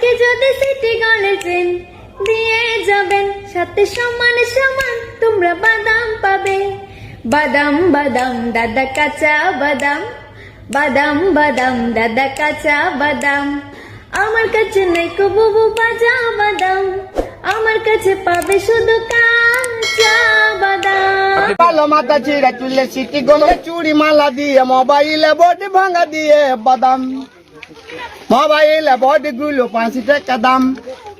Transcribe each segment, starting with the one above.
থাকে যদি city train দিয়ে যাবেন সাথে সমান সমান তোমরা বাদাম পাবে। বাদাম বাদাম দাদা কাঁচা বাদাম। বাদাম বাদাম দাদা কাঁচা বাদাম। আমার কাছে নেই কবু বাজা বাদাম। আমার কাছে পাবে শুধু কাঁচা বাদাম। কালো মাথা ছিঁড়ে চুলে সিটি গলে চুড়ি মালা দিয়ে মোবাইলে বডি ভাঙা দিয়ে বাদাম। মোবাইলে বডি গুলো পাঁচি টাকা দাম।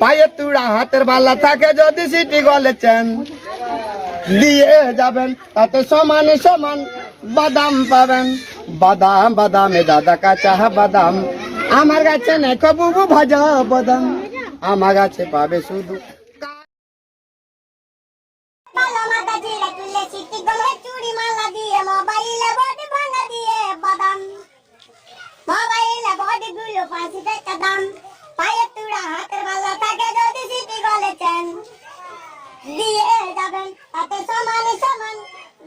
পায়ে তুড়া হাতের বালা থাকে যদি সিটি গলে চেন। দিয়ে যাবেন, তাতে সমান সমান বাদাম পাবেন। বাদাম, বাদামে দাদা কাঁচা বাদাম। আমার কাছে নেই কবু ভাজা বাদাম। আমার কাছে পাবে শুধু পাঁচি টাকা দাম। পায়ে তুড়া হাতের বালা থাকে যদি সিটি গলে চেন। দিয়ে যাবেন, তাতে সমান সমান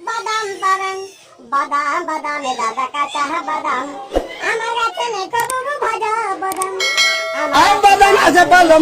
বাদাম পাবেন। বাদাম, বাদামে দাদা কাঁচা আমার কাছে ভালো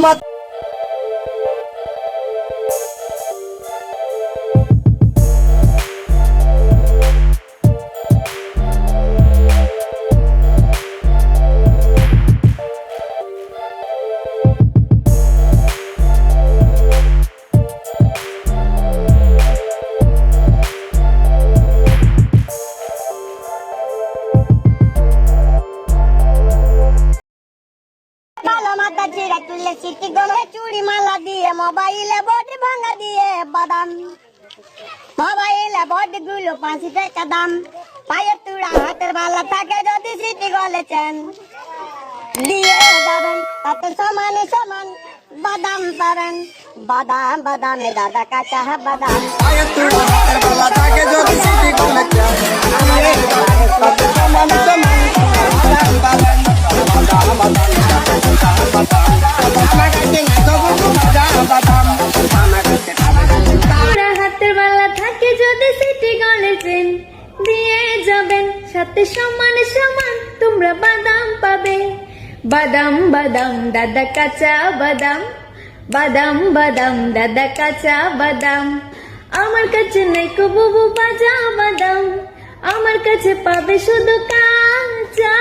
কালো মাথা ছিঁড়ে তুলে সিটি গলে চুড়ি মালা দিয়ে, মোবাইলে বডি ভাঙা দিয়ে বাদাম। মোবাইলে বডি গুলো পাঁচি টাকা দাম পায়ের তুড়া হাতের বালা থাকে যদি সিটি গলে চেন। দিয়ে যাবেন, তাতে সমান সমান বাদাম পাবেন। বাদাম, বাদামে দাদা কাঁচা বাদাম। পায়ে তুড়া হাতের বালা থাকে যদি সিটি গলে ট্রেন দিয়ে যাবেন। সাথে সমান সমান তোমরা বাদাম পাবে। বাদাম বাদাম, দাদা কাঁচা বাদাম। বাদাম বাদাম, দাদা কাঁচা বাদাম। আমার কাছে নেই কবু বাজা বাদাম। আমার কাছে পাবে শুধু কাঁচা